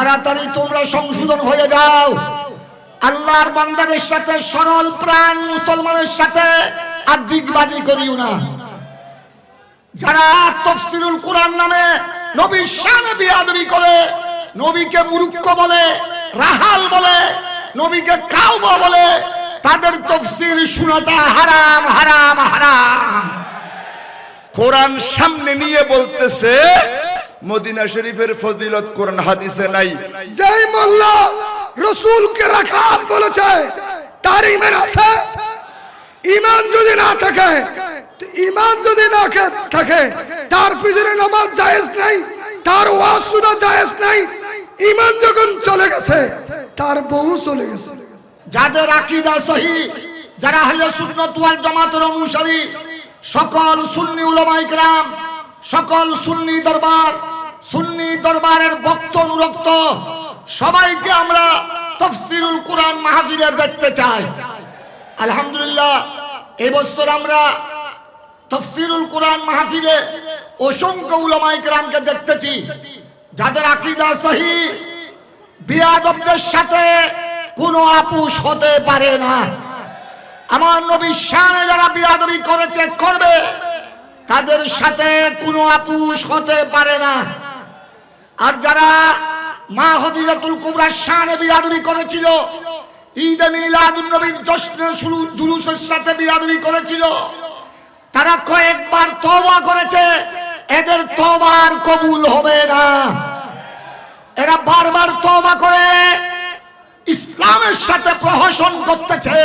তাড়াতাড়ি তোমরা সংশোধন হয়ে যাও। আল্লাহর বান্দাদের সাথে সরল প্রাণ মুসলমানের সাথে আর করিও না। যারা তফসিরুল কোরআন নামে নবীর শানে বিয়াদবি করে, নবীকে মূর্খ বলে, রাহাল বলে, নবীকে কাউবা বলে, তাদের তফসির শোনাটা হারাম হারাম হারাম। কোরআন সামনে নিয়ে বলতেছে মদিনা শরীফের ফজিলত কোরআন হাদিসে নাই। যেই মোল্লা রসুলকে রাখাল বলেছে তার ইমান আছে। ইমান যদি না থাকে তো ইমান যদি না থাকে তার পিছনে নামাজ জায়েজ নাই তার ওয়াজ শোনা জায়েজ নাই। ইমান যখন চলে গেছে তার বহু চলে গেছে। যাদের আকীদা সহি যারা আহলে সুন্নাত ওয়াল জামাতের অনুসারী সকল সুন্নি উলামায়ে কেরাম সকল সুন্নি দরবার, সুন্নি দরবারের ভক্ত অনুরক্ত, সবাইকে আমরা তফসিরুল কোরআন মাহফিলে দেখতে চাই। আলহামদুলিল্লাহ এই বছর আমরা তফসিরুল কোরআন মাহফিলে অসংখ্য উলামায়ে কেরামকে দেখতেছি। যাদের আকীদা সহি, বিয়াদবদের সাথে কোনো আপুষ হতে পারে না। আমার নবী শানে যারা বিয়াদবি করেছে, করবে। তাদের সাথে কোনো আপুষ হতে পারে না। আর যারা মা হদিজাতুল কুবরার শানে বিয়াদবি করেছিল, ঈদে মিলাদুন নবীর জশ্নে শুরু জুলুসের সাথে বিয়াদবি করেছিল, তারা কয়েকবার তওবা করেছে, এদের তওবার কবুল হবে না। এরা বারবার তওবা করে ইসলামের সাথে প্রহসন করতেছে।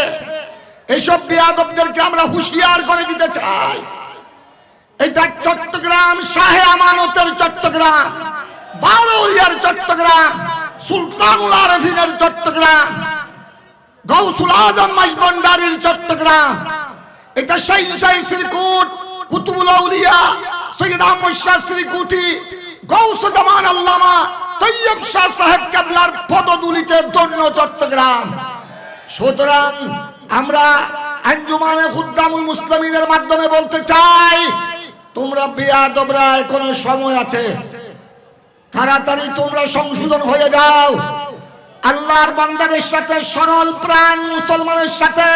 এইসব বিয়াদবদেরকে আমরা হুঁশিয়ার করে দিতে চাই। এটা চট্টগ্রাম, শাহে আমানতের চট্টগ্রাম বারোলিয়ার চট্টগ্রাম সুলতানুল আরফিনের চট্টগ্রাম, গৌসুল আজম মাসবন্ডারির চট্টগ্রাম। এটা সেই সেই শ্রীকুট, কুতুবুল আউলিয়া, সৈয়দ আহমদ শাহ শ্রীকুটি গৌস জামান আল্লামা, তৈয়ব শাহ সাহেব কেবলার পদদুলিতে দন্য চট্টগ্রাম। সুতরাং আমরা আঞ্জুমানে খুদ্দামুল মুসলিমিনের মাধ্যমে বলতে চাই তোমরা বেয়াদবরা, এখনও সময় আছে। তাড়াতাড়ি তোমরা সংশোধন হয়ে যাও। আল্লাহর বান্দাদের সাথে সরল প্রাণ মুসলমানের সাথে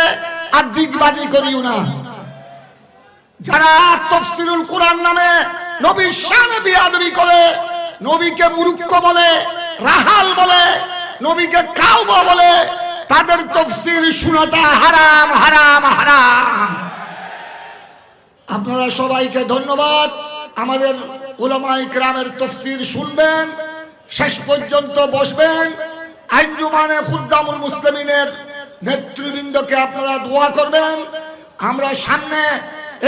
আর দিগবাজি করিও না। যারা তফসিরুল কোরআন নামে নবীর শানে বিয়াদবি করে, নবীকে মূর্খ বলে, রাহাল বলে, নবীকে কাউবা বলে, তাদের তফসির শোনাটা হারাম হারাম হারাম। সবাইকে ধন্যবাদ। আমাদের উলামাই গ্রামের তফসির শুনবেন, শেষ পর্যন্ত বসবেন। আঞ্জুমানে খুদ্দামুল মুসলিমিনের নেতৃবৃন্দকে আপনারা দোয়া করবেন। আমরা সামনে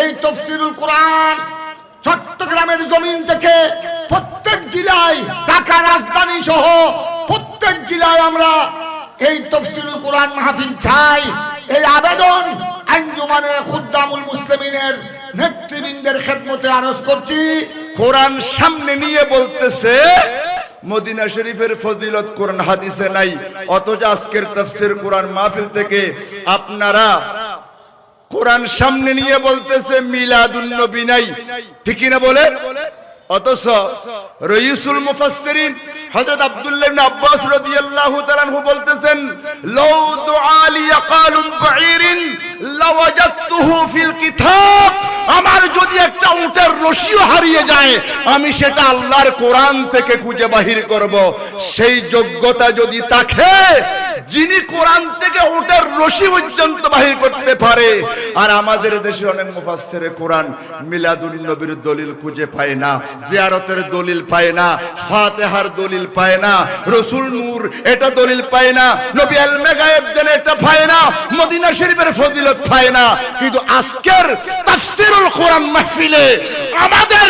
এই তফসিরুল কোরআন চট্টগ্রামের জমিন থেকে প্রত্যেক জেলায়, ঢাকা, রাজধানী সহ প্রত্যেক জেলায় আমরা এই তফসিরুল কোরআন মাহফিল চাই। এই আবেদন আঞ্জুমানে খুদ্দামুল মুসলিমিনের নেতৃবৃন্দের খেদমতে আরজ করছি। কোরআন সামনে নিয়ে বলতেছে, মদিনা শরীফের ফজিলত কোরআন হাদিসে নাই। অথচ আজকের তাফসীর কোরআন মাহফিল থেকে আপনারা কোরআন সামনে নিয়ে বলতেছে, মিলাদুন নবী নাই। ঠিক না বলে অথচ রইসুল মুফাসসিরিন হযরত আব্দুল্লাহ ইবনে আব্বাস রাদিয়াল্লাহু তাআলা আনহু বলতেছেন, লাউ দুআ লি ইয়াকালুম বাঈরিন লাওয়াজাদতুহু ফিল কিতাব। উটের রশিও হারিয়ে যায়। আমি সেটা আল্লাহর কোরআন থেকে খুঁজে বাহির করব। সেই যোগ্যতা যদি থাকে যিনি কোরআন থেকে উটের রশি পর্যন্ত বাহির করতে পারে, আর আমাদের দেশে অনেক মুফাসসিরে কোরআন মিলাদুন নবীর দলিল খুঁজে পায় না, জিয়ারতের দলিল পায় না, ফাতিহার দলিল পায় না, রসুল নূর এটা দলিল পায় না, নবী আলমে গায়েব যেন এটা পায় না, মদিনা শরীফের ফজিলত পায় না। কিন্তু আজকের তাফসীরুল কোরআন মাহফিলে আমাদের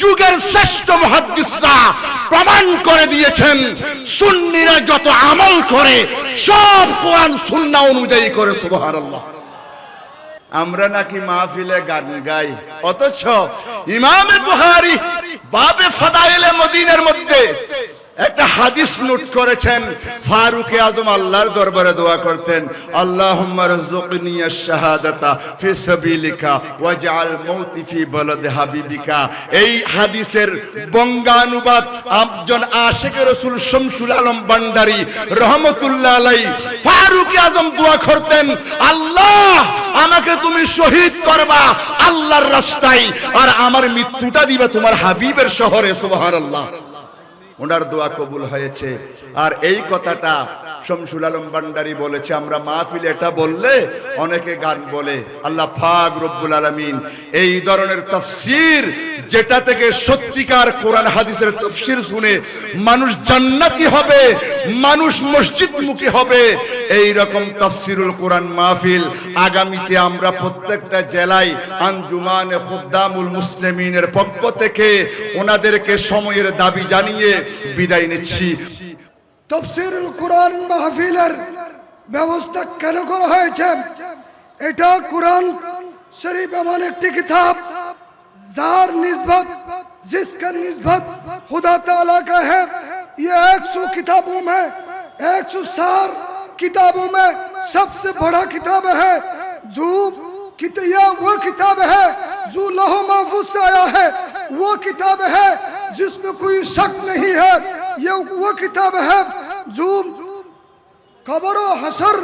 যুগের শ্রেষ্ঠ মুহাদ্দিসরা প্রমাণ করে দিয়েছেন, সুন্নিরা যত আমল করে, সব কোরআন সুন্না অনুযায়ী করে সুবহার আমরা নাকি মাহফিলে গান গাই, অথচ ইমামে বুহারি বাবে ফাদাইলে মদিনের মধ্যে একটা হাদিস নোট করেছেন, ফারুক আজম আল্লাহর দরবারে দোয়া করতেন হাবিবিকা। এই হাদিসের বঙ্গানুবাদ একজন আশিকের রাসূল শামসুল আলম ভান্ডারী রহমাতুল্লাহ আলাই ফারুক আজম দোয়া করতেন, আল্লাহ, আমাকে তুমি শহীদ করবা আল্লাহর রাস্তায়, আর আমার মৃত্যুটা দিবা তোমার হাবিবের শহরে, সুবহানাল্লাহ। ওনার দোয়া কবুল হয়েছে। আর এই কথাটা শমসুল আলম ভান্ডারি বলেছে, আমরা মাহফিলে এটা বললে অনেকে গান বলে। আল্লাহ ফাক রব্বুল আলমিন এই ধরনের তফসির যেটা থেকে সত্যিকার কোরআন হাদিসের তফসির শুনে মানুষ জান্নাতি হবে, মানুষ মসজিদমুখী হবে এই রকম তফসিরুল কোরআন মাহফিল আগামীতে আমরা প্রত্যেকটা জেলায় আঞ্জুমানে খুদ্দামুল মুসলিমিনের পক্ষ থেকে ওনাদেরকে সময়ের দাবি জানিয়ে বিদায় নিচ্ছি। তফসিরুল কোরআন মাহফিলের ব্যবস্থা কেন করা হয়েছে? এটা قرآن শরীফ এমন একটি কিতাব زار نزبت جس کا نزبت خدا تعالیٰ کا ہے یہ ایک سو کتابوں میں ایک سو سار کتابوں میں سب سے بڑا کتاب ہے جو یہ وہ کتاب ہے جو لہو محفوظ سے آیا ہے، وہ کتاب ہے جس میں کوئی شک نہیں ہے یہ وہ کتاب ہے جو قبر و حسر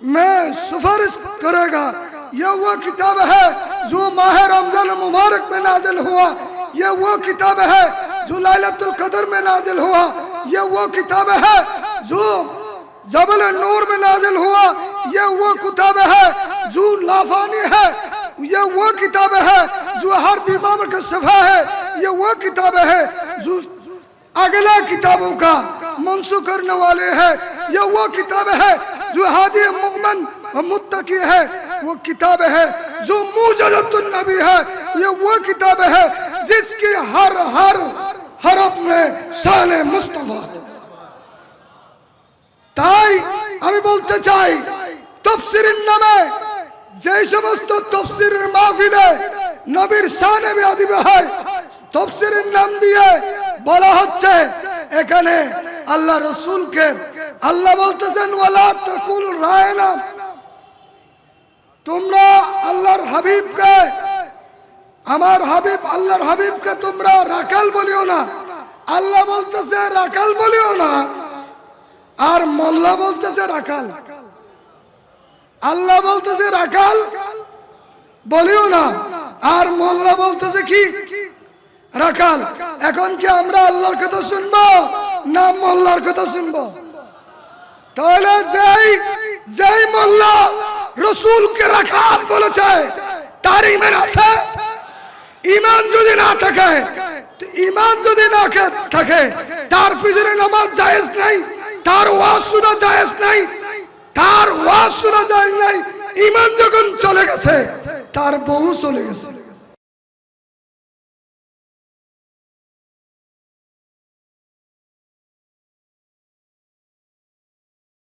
میں سفارش کرے گا۔ یہ وہ کتاب ہے جو ماہ رمضان مبارک میں نازل ہوا۔ یہ وہ کتاب ہے جو لائلت القدر میں نازل ہوا۔ یہ وہ کتاب ہے جو جبل نور میں نازل ہوا۔ یہ وہ کتاب ہے جو لافانی ہے۔ یہ وہ کتاب ہے جو ہر بیمار کا صفحہ ہے۔ یہ وہ کتاب ہے جو اگلا کتابوں کا منسوخ کرنے والے ہیں۔ یہ وہ کتاب ہے جو حادی مغمن و متقی ہے۔ وہ کتاب ہے جو موجلت النبی ہے۔ یہ وہ کتاب ہے جس کی ہر ہر حرف میں شان مصطفیٰ تائی، ہمیں بولتے বলতে تفسیر তফসিরের নামে مستو تفسیر তফসিরের মাহফিলে নবীর শানে বেয়াদিবে হয় তফসিরের নাম দিয়ে বলা হচ্ছে, এখানে আল্লাহ রসুলকে, আল্লাহ বলতেছেন তোমরা আল্লাহর হাবিবকে, আমার হাবিব, আল্লাহর হাবিবকে তোমরা রাকাল বলিও না। আল্লাহ বলতেছে রাকাল বলিও না। আর মোল্লা বলতেছে, রাখাল। আল্লাহ বলতেছে, রাখাল বলিও না। আর মোল্লা বলতেছে, কি? রাখাল, এখন কি আমরা আল্লাহর কথা শুনব না মোল্লার কথা শুনব? তাহলে যেই যেই মোল্লা রসুলকে রাখাল বলেছে, তার ইমান আছে? ইমান যদি না থাকে ইমান যদি না থাকে, তার পিছনে নামাজ জায়েজ নাই, তার ওয়াজ শোনা জায়েজ নাই, তার ওয়াজ শোনা জায়েজ নাই, ইমান যখন চলে গেছে, তার বহু চলে গেছে।